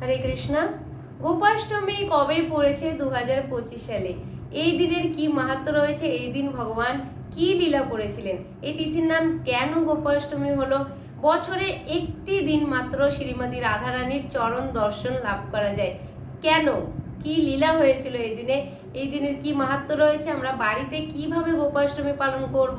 হরে কৃষ্ণা। গোপাষ্টমী কবে পড়েছে দু হাজার পঁচিশ সালে? এই দিনের কি মাহাত্ম রয়েছে? এই দিন ভগবান কি লীলা করেছিলেন? এই তিথির নাম কেন গোপাষ্টমী হলো? বছরে একটি দিন মাত্র শ্রীমতী রাধারানীর চরণ দর্শন লাভ করা যায়। কেন? কি লীলা হয়েছিল এই দিনে? এই দিনের কি মাহাত্ম রয়েছে? আমরা বাড়িতে কীভাবে গোপাষ্টমী পালন করব?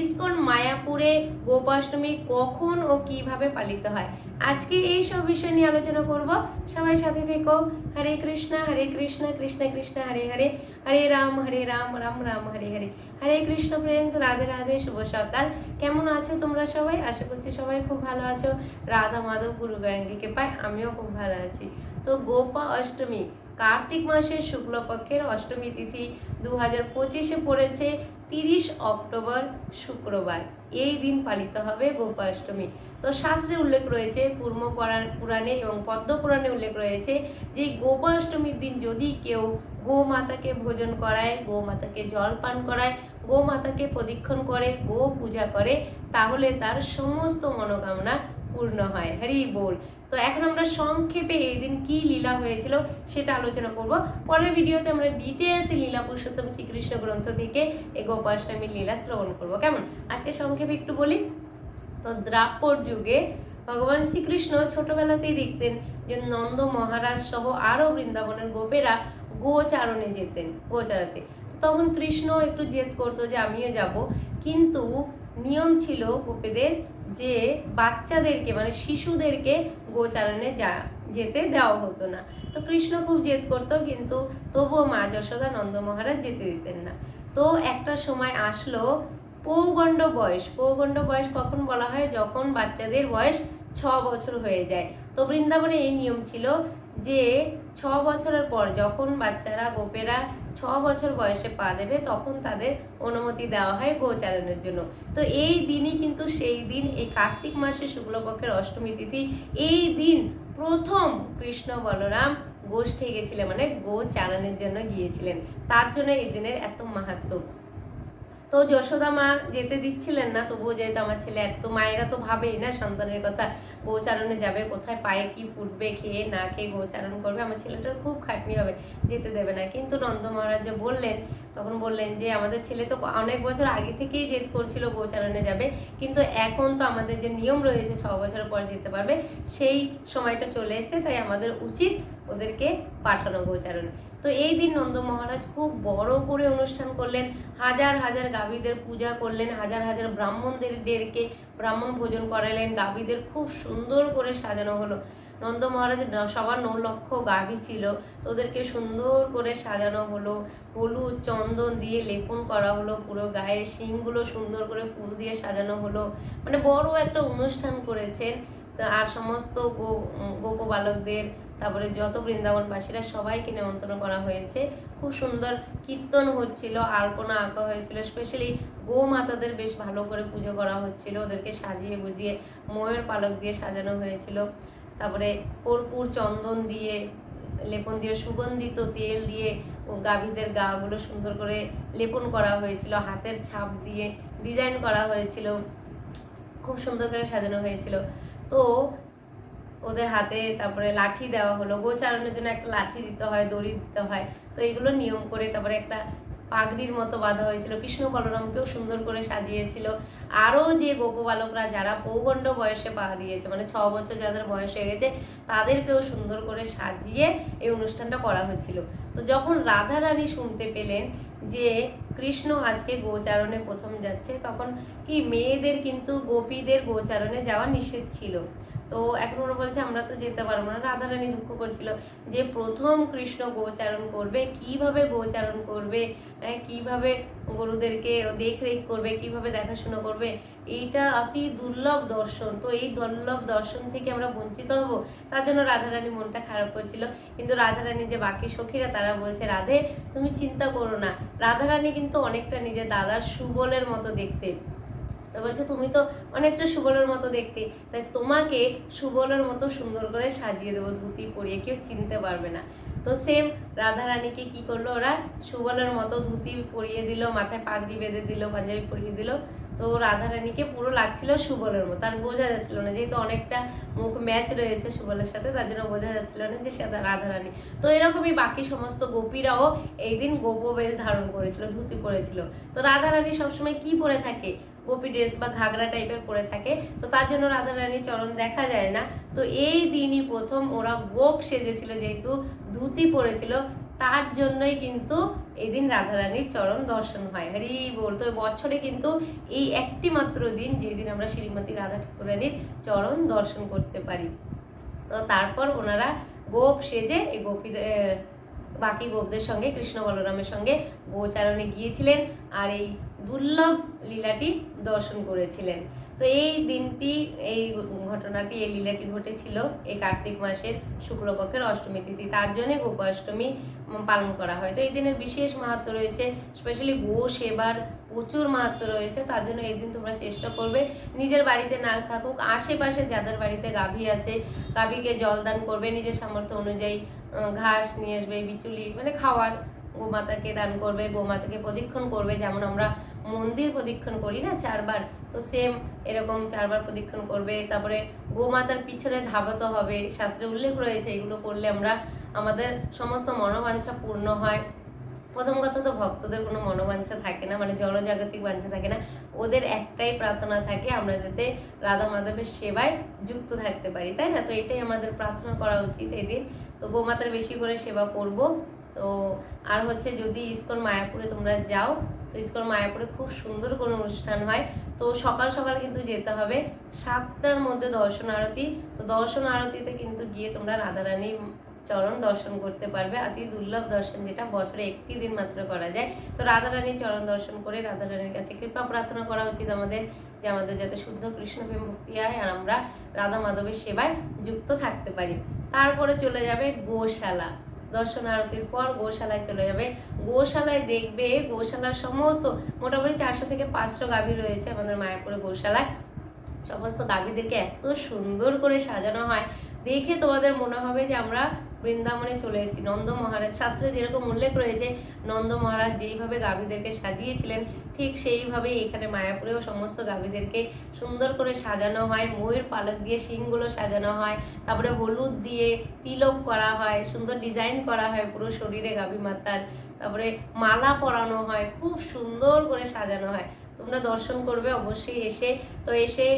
ইসকন মায়াপুরে গোপাষ্টমী কখন ও কীভাবে পালিত হয়? আজকে এই সব বিষয় নিয়ে আলোচনা করব। সবাই সাথে থেকো। হরে কৃষ্ণ হরে কৃষ্ণ কৃষ্ণ কৃষ্ণ, হরে হরে। হরে রাম হরে রাম রাম রাম, হরে হরে। হরে কৃষ্ণ ফ্রেন্ডস রাধে রাধে, শুভ সকাল। কেমন আছো তোমরা সবাই? আশা করছি সবাই খুব ভালো আছো। রাধা, মাধব, গুরু গায়ঙ্গীকে পাই আমিও খুব ভালো আছি। তো গোপা অষ্টমী, কার্তিক মাসের শুক্লপক্ষের অষ্টমী তিথি দু হাজার পঁচিশে পড়েছে। তিরিশ অক্টোবর শুক্রবার। এই দিন পালিত হবে গোপাষ্টমী। তো শাস্ত্রে উল্লেখ রয়েছে কুর্ম পুরাণ- এবং পদ্ম পুরাণে উল্লেখ রয়েছে যে গোপাষ্টমীর দিন যদি কেউ গো মাতাকে ভোজন করায় গো মাতাকে জল পান করায় গো মাতাকে প্রদক্ষিণ করে গো পূজা করে, তাহলে তার সমস্ত মনোকামনা পূর্ণ হয়। হরি বল। তো এখন আমরা সংক্ষেপে এই দিন কি লীলা হয়েছিল সেটা আলোচনা করব। পরের ভিডিওতে আমরা ডিটেলস লীলা পুরুষোত্তম শ্রীকৃষ্ণ গ্রন্থ থেকে এই গোপাষ্টমীর লীলা শ্রবণ করব। কেমন? আজকে সংক্ষেপে একটু বলি। তো দ্রাপর যুগে ভগবান শ্রীকৃষ্ণ ছোটবেলাতেই দেখতেন যে নন্দ মহারাজ সহ আরও বৃন্দাবনের গোপেরা গোচারণে যেতেন গোচারাতে তখন কৃষ্ণ একটু জেদ করতো যে আমিও যাব। কিন্তু নিয়ম ছিল গোপেদের যে বাচ্চাদেরকে মানে শিশুদেরকে গোচারণে যা, যেতে দেওয়া হতো না। তো কৃষ্ণ খুব জেদ করতো, কিন্তু তবুও মা যশোদা নন্দ মহারাজ যেতে দিতেন না। তো একটা সময় আসলো পৌগণ্ড বয়স। পৌগণ্ড বয়স কখন বলা হয়? যখন বাচ্চাদের বয়স ছ বছর হয়ে যায়। তো বৃন্দাবনে এই নিয়ম ছিল যে ছ বছরের পর যখন বাচ্চারা, গোপেরা ছ বছর বয়সে পা দেবে, তখন তাদের অনুমতি দেওয়া হয় গোচারণের জন্য। তো এই দিনই কিন্তু সেই দিন, এই কার্তিক মাসে শুক্লপক্ষের অষ্টমী তিথি, এই দিন প্রথম কৃষ্ণ বলরাম গোষ্ঠী গেছিলেন মানে গো চালানোর জন্য গিয়েছিলেন। তার জন্য এই দিনের এত মাহাত্ম। তো যশোদা মা যেতে দিচ্ছিলেন না, তবুও যেহেতু আমার ছেলে এত মায়েরা তো ভাবেই না সন্তানের কথা, গোচারণে যাবে কোথায়, পায়ে কি ফুটবে, খেয়ে না খেয়ে গোচারণ করবে, আমার ছেলেটার খুব খাটনি হবে, যেতে দেবে না। কিন্তু নন্দ মহারাজ বললেন, তখন বললেন যে আমাদের ছেলে তো অনেক বছর আগে থেকেই জেদ করছিল গোচারণে যাবে, কিন্তু এখন তো আমাদের যে নিয়ম রয়েছে ছ বছর পর যেতে পারবে, সেই সময়টা চলে এসেছে, তাই আমাদের উচিত ওদেরকে পাঠানো গোচারণে। তো এই দিন নন্দ মহারাজ খুব বড় করে অনুষ্ঠান করলেন, হাজার হাজার গাভীদের পূজা করলেন, হাজার হাজার ব্রাহ্মণদেরকে ব্রাহ্মণ ভোজন করালেন, গাভীদের খুব সুন্দর করে সাজানো হলো। নন্দ মহারাজ সবার ন লক্ষ গাভী ছিল, তো ওদেরকে সুন্দর করে সাজানো হলো, হলুদ চন্দন দিয়ে লেপন করা হলো পুরো গায়ে, শিংগুলো সুন্দর করে ফুল দিয়ে সাজানো হলো। মানে বড় একটা অনুষ্ঠান করেছেন আর সমস্ত গো গোপ বালকদের তারপরে যত বৃন্দাবনবাসীরা সবাইকে নিমন্ত্রণ করা হয়েছে, খুব সুন্দর কীর্তন হচ্ছিল, আলপনা আঁকা হয়েছিল স্পেশালি গো মাতাদের বেশ ভালো করে পুজো করা হচ্ছিল, ওদেরকে সাজিয়ে গুজিয়ে ময়ূর পালক দিয়ে সাজানো হয়েছিল। তারপরে কর্পূর চন্দন দিয়ে, লেপন দিয়ে, সুগন্ধিত তেল দিয়ে ও গাভীদের গাগুলো সুন্দর করে লেপন করা হয়েছিল, হাতের ছাপ দিয়ে ডিজাইন করা হয়েছিল, খুব সুন্দর করে সাজানো হয়েছিল। তো ওদের হাতে তারপরে লাঠি দেওয়া হলো। গোচারণের জন্য একটা লাঠি দিতে হয়, দড়ি দিতে হয়। তো এগুলো নিয়ম করে তারপরে একটা পাগড়ির মতো বাঁধা হয়েছিল। কৃষ্ণ বলরামকেও সুন্দর করে সাজিয়েছিল। আরও যে গোপবালকরা যারা পৌগণ্ড বয়সে পা দিয়েছে মানে ছ বছর যাদের বয়স হয়ে গেছে, তাদেরকেও সুন্দর করে সাজিয়ে এই অনুষ্ঠানটা করা হয়েছিল। তো যখন রাধা রানী শুনতে পেলেন যে কৃষ্ণ আজকে গোচারণে প্রথম যাচ্ছে, তখন কি মেয়েদের কিন্তু গোপীদের গোচারণে যাওয়া নিষেধ ছিল। তো এখন ওরা বলছে আমরা তো যেতে পারব না। রাধারানী দুঃখ করছিল যে প্রথম কৃষ্ণ গোচারণ করবে কীভাবে গোচারণ করবে? হ্যাঁ, কীভাবে গরুদেরকে দেখরেখ করবে? কীভাবে দেখাশোনা করবে? এইটা অতি দুর্লভ দর্শন। তো এই দুর্লভ দর্শন থেকে আমরা বঞ্চিত হব? তার জন্য রাধারানী মনটা খারাপ করছিল। কিন্তু রাধারানী যে বাকি সখীরা তারা বলছে রাধে তুমি চিন্তা করো না। রাধারানী কিন্তু অনেকটা নিজের দাদার সুবলের মতো দেখতে। তো বলছে, তুমি তো অনেকটা সুবলের মতো দেখতে। তাই তোমাকে সুবলের মতো সুন্দর করে সাজিয়ে দেবো, ধুতি পরিয়ে, কেউ চিনতে পারবে না। তো সেম রাধা রানীকে কি করল ওরা? সুবলের মতো ধুতি পরিয়ে দিল, মাথায় পাগড়ি বেঁধে দিল, পাঞ্জাবি পরিয়ে দিল। তো রাধা রাধারানীকে পুরো লাগছিল সুবলের মতো। আর বোঝা যাচ্ছিল না, যেহেতু অনেকটা মুখ ম্যাচ রয়েছে সুবলের সাথে, তার জন্য বোঝা যাচ্ছিল না যে সে রাধারানী। তো এরকমই বাকি সমস্ত গোপীরাও এই দিন গোপ বেশ ধারণ করেছিল, ধুতি পরেছিল। তো রাধারানী সবসময় কি পরে থাকে? গোপী ড্রেস বা ঘাগরা টাইপের পরে থাকে। তো তার জন্য রাধা রাধারানীর চরণ দেখা যায় না। তো এই দিনই প্রথম ওরা গোপ সেজেছিল, যেহেতু ধুতি পরেছিল, তার জন্যই কিন্তু এই দিন রাধারানীর চরণ দর্শন হয়। হরি বল, তো বছরে কিন্তু এই একটি মাত্র দিন যেদিন আমরা শ্রীমতী রাধা ঠাকুরানীর চরণ দর্শন করতে পারি। তো তারপর ওনারা গোপ সেজে এই গোপীদের বাকি গোপদের সঙ্গে, কৃষ্ণ বলরামের সঙ্গে গোচারণে গিয়েছিলেন আর এই দুর্লভ লীলাটি দর্শন করেছিলেন। তো এই দিনটি, এই ঘটনাটি, এই লীলাটি ঘটেছিল এই কার্তিক মাসের শুক্লপক্ষের অষ্টমী তিথি। তার জন্যে গোপাষ্টমী পালন করা হয়। তো এই দিনের বিশেষ মাহাত্ম রয়েছে স্পেশালি গো সেবার প্রচুর মাহাত্ম রয়েছে, তার জন্য এই দিন তোমরা চেষ্টা করবে। নিজের বাড়িতে না থাকুক, আশেপাশে যাদের বাড়িতে গাভী আছে, গাভীকে জল দান করবে নিজের সামর্থ্য অনুযায়ী। ঘাস নিয়ে আসবে, বিচুলি মানে খাওয়ার। গোমাতাকে দান করবে, গোমাতাকে প্রদীক্ষণ করবে, যেমন আমরা মন্দির প্রদীক্ষণ করি না চারবার? তো সেম এরকম চারবার প্রদীক্ষণ করবে। তারপরে গোমাতার পিছনে ধাবত হবে, শাস্ত্রে উল্লেখ রয়েছে, এগুলো করলে আমরা, আমাদের সমস্ত মনোবাঞ্ছা পূর্ণ হয়। প্রথম কথা তো ভক্তদের কোনো মনোবাঞ্ছা থাকে না মানে জড়জাগতিক বাঞ্ছা থাকে না। ওদের একটাই প্রার্থনা থাকে, আমরা যাতে রাধা মাধবের সেবায় যুক্ত থাকতে পারি, তাই না? তো এটাই আমাদের প্রার্থনা করা উচিত এই দিন। তো গোমাতার বেশি করে সেবা করব। তো আর হচ্ছে যদি ইস্কন মায়াপুরে তোমরা যাও, তো ইসকন মায়াপুরে খুব সুন্দর কোনো অনুষ্ঠান হয়। তো সকাল সকাল কিন্তু যেতে হবে। সাতটার মধ্যে দর্শন আরতি তো দর্শন আরতিতে কিন্তু গিয়ে তোমরা রাধারানী চরণ দর্শন করতে পারবে। অতি দুর্লভ দর্শন যেটা বছরে একটি দিন মাত্র করা যায়। তো রাধারানীর চরণ দর্শন করে রাধারানীর কাছে কৃপা প্রার্থনা করা উচিত আমাদের, যে আমাদের যাতে শুদ্ধ কৃষ্ণ প্রেম ভক্তি হয় আর আমরা রাধা মাধবের সেবায় যুক্ত থাকতে পারি। তারপরে চলে যাবে গোশালা। দর্শন আরতির পর গোশালায় চলে যাবে। গোশালায় দেখবে, গোশালার সমস্ত মোটামুটি চারশো থেকে পাঁচশো গাভী রয়েছে আমাদের মায়াপুরে গোশালায়। সমস্ত গাভীদেরকে এত সুন্দর করে সাজানো হয়। দেখে তোমাদের মনে হবে যে আমরা বৃন্দাবনে চলে এসেছি। নন্দ মহারাজ, শাস্ত্রে যেরকম উল্লেখ রয়েছে, নন্দ মহারাজ যেইভাবে গাভীদেরকে সাজিয়েছিলেন, ঠিক সেইভাবেই এখানে মায়াপুরেও সমস্ত গাভীদেরকে সুন্দর করে সাজানো হয়। ময়ূর পালক দিয়ে শিংগুলো সাজানো হয়, তারপরে হলুদ দিয়ে তিলক করা হয়, সুন্দর ডিজাইন করা হয় পুরো শরীরে গাভী মাতার। তারপরে মালা পরানো হয়, খুব সুন্দর করে সাজানো হয়। তোমরা দর্শন করবে, অবশ্যই এসে, তো এসে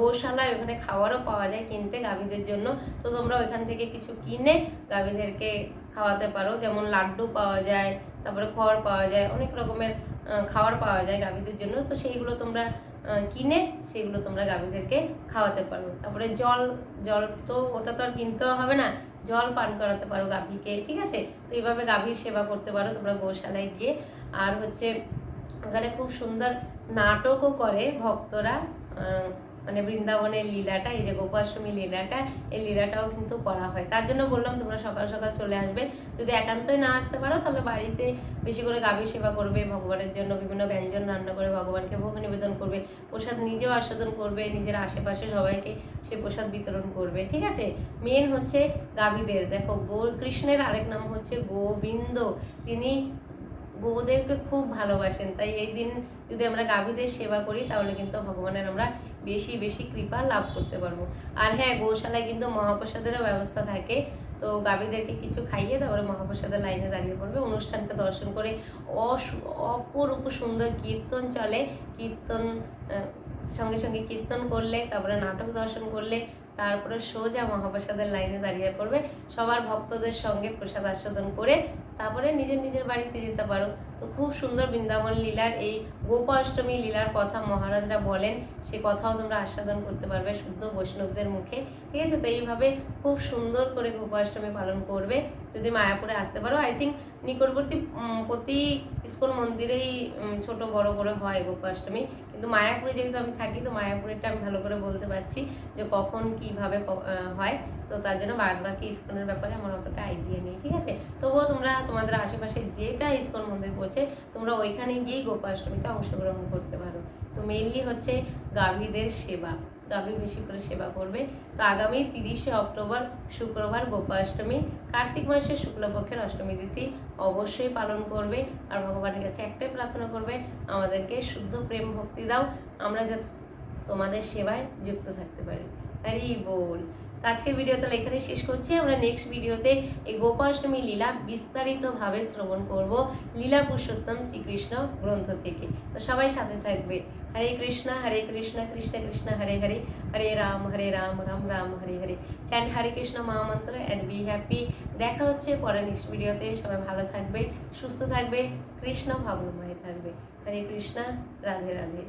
গোশালায় ওখানে খাওয়ারও পাওয়া যায় কিনতে গাভীদের জন্য। তো তোমরা ওইখান থেকে কিছু কিনে গাভীদেরকে খাওয়াতে পারো। যেমন লাড্ডু পাওয়া যায়, তারপরে খড় পাওয়া যায়, অনেক রকমের খাওয়ার পাওয়া যায় গাভীদের জন্য। তো সেইগুলো তোমরা কিনে সেগুলো তোমরা গাভীদেরকে খাওয়াতে পারো। তারপরে জল জল তো ওটা তো আর কিনতে হবে না, জল পান করাতে পারো গাভীকে, ঠিক আছে? তো এইভাবে গাভীর সেবা করতে পারো তোমরা গোশালায় গিয়ে। আর হচ্ছে ওখানে খুব সুন্দর নাটকও করে ভক্তরা মানে বৃন্দাবনের লীলাটা, এই যে গোপাষ্টমী লীলাটা, এই লীলাটাও কিন্তু করা হয়। তার জন্য বললাম তোমরা সকাল সকাল চলে আসবে। যদি একান্তই না আসতে পারো, তাহলে বাড়িতে বেশি করে গাভীর সেবা করবে, ভগবানের জন্য বিভিন্ন ব্যঞ্জন রান্না করে ভগবানকে ভোগ নিবেদন করবে, প্রসাদ নিজেও আস্বাদন করবে, নিজের আশেপাশে সবাইকে সে প্রসাদ বিতরণ করবে, ঠিক আছে? মেন হচ্ছে গাভীদের। দেখো গো কৃষ্ণের আরেক নাম হচ্ছে গোবিন্দ। তিনি গোদেরকে খুব ভালোবাসেন। তাই এই দিন যদি আমরা গাভীদের সেবা করি, তাহলে কিন্তু ভগবানের আমরা বেশি বেশি কৃপা লাভ করতে পারব। আর হ্যাঁ গোশালায় কিন্তু মহাপ্রসাদেরও ব্যবস্থা থাকে। তো গাভীদেরকে কিছু খাইয়ে তারপরে মহাপ্রসাদের লাইনে দাঁড়িয়ে পড়বে। অনুষ্ঠানকে দর্শন করে অপরূপ সুন্দর কীর্তন চলে। কীর্তন সঙ্গে সঙ্গে কীর্তন করলে, তারপরে নাটক দর্শন করলে, তারপরে সোজা মহাপ্রসাদের লাইনে দাঁড়িয়ে পড়বে। সবার ভক্তদের সঙ্গে প্রসাদ আস্বাদন করে তারপরে নিজের নিজের বাড়িতে যেতে পারো। তো খুব সুন্দর বৃন্দাবন লীলার এই গোপাষ্টমী লীলার কথা মহারাজরা বলেন। সে কথাও তোমরা আস্বাদন করতে পারবে শুদ্ধ বৈষ্ণবদের মুখে। ঠিক আছে? তো এইভাবে খুব সুন্দর করে গোপাষ্টমী পালন করবে। যদি মায়াপুরে আসতে পারো আই থিঙ্ক নিকটবর্তী প্রতি ইস্কন মন্দিরেই ছোট, বড় করে হয় গোপাষ্টমী। কিন্তু মায়াপুরে যেহেতু আমি থাকি, তো মায়াপুরেরটা আমি ভালো করে বলতে পারছি যে কখন কীভাবে হয়। তো তার জন্য বাদ বাকি ইস্কনের ব্যাপারে আমার অতটা আইডিয়া নেই, ঠিক আছে? তবুও তোমরা তোমাদের আশেপাশে যেটা ইস্কন মন্দির পড়ছে, তোমরা ওইখানে গিয়েই গোপাষ্টমীতে অংশগ্রহণ করতে পারো। তো মেইনলি হচ্ছে গাভীদের সেবা। তবে বেশি করে সেবা করবে। তো আগামী তিরিশে অক্টোবর শুক্রবার গোপাষ্টমী কার্তিক মাসের শুক্লপক্ষের অষ্টমী তিথি অবশ্যই পালন করবে আর ভগবানের কাছে একটাই প্রার্থনা করবে, আমাদেরকে শুদ্ধ প্রেম ভক্তি দাও, আমরা যাতে তোমাদের সেবায় যুক্ত থাকতে পারি। হরি বল। তো আজকের ভিডিও তাহলে এখানে শেষ করছি। আমরা নেক্সট ভিডিওতে এই গোপাষ্টমী লীলা বিস্তারিতভাবে শ্রবণ করব লীলা পুরুষোত্তম শ্রীকৃষ্ণ গ্রন্থ থেকে। তো সবাই সাথে থাকবে। হরে কৃষ্ণ হরে কৃষ্ণ কৃষ্ণ কৃষ্ণ, হরে হরে হরে রাম হরে রাম রাম রাম, হরে হরে। চ্যান্ড হরে কৃষ্ণ মহামন্ত্র অ্যান্ড বি হ্যাপি দেখা হচ্ছে পরে নেক্সট ভিডিওতে সবাই ভালো থাকবে, সুস্থ থাকবে, কৃষ্ণ ভাবনময় থাকবে। হরে কৃষ্ণ, রাধে রাধে।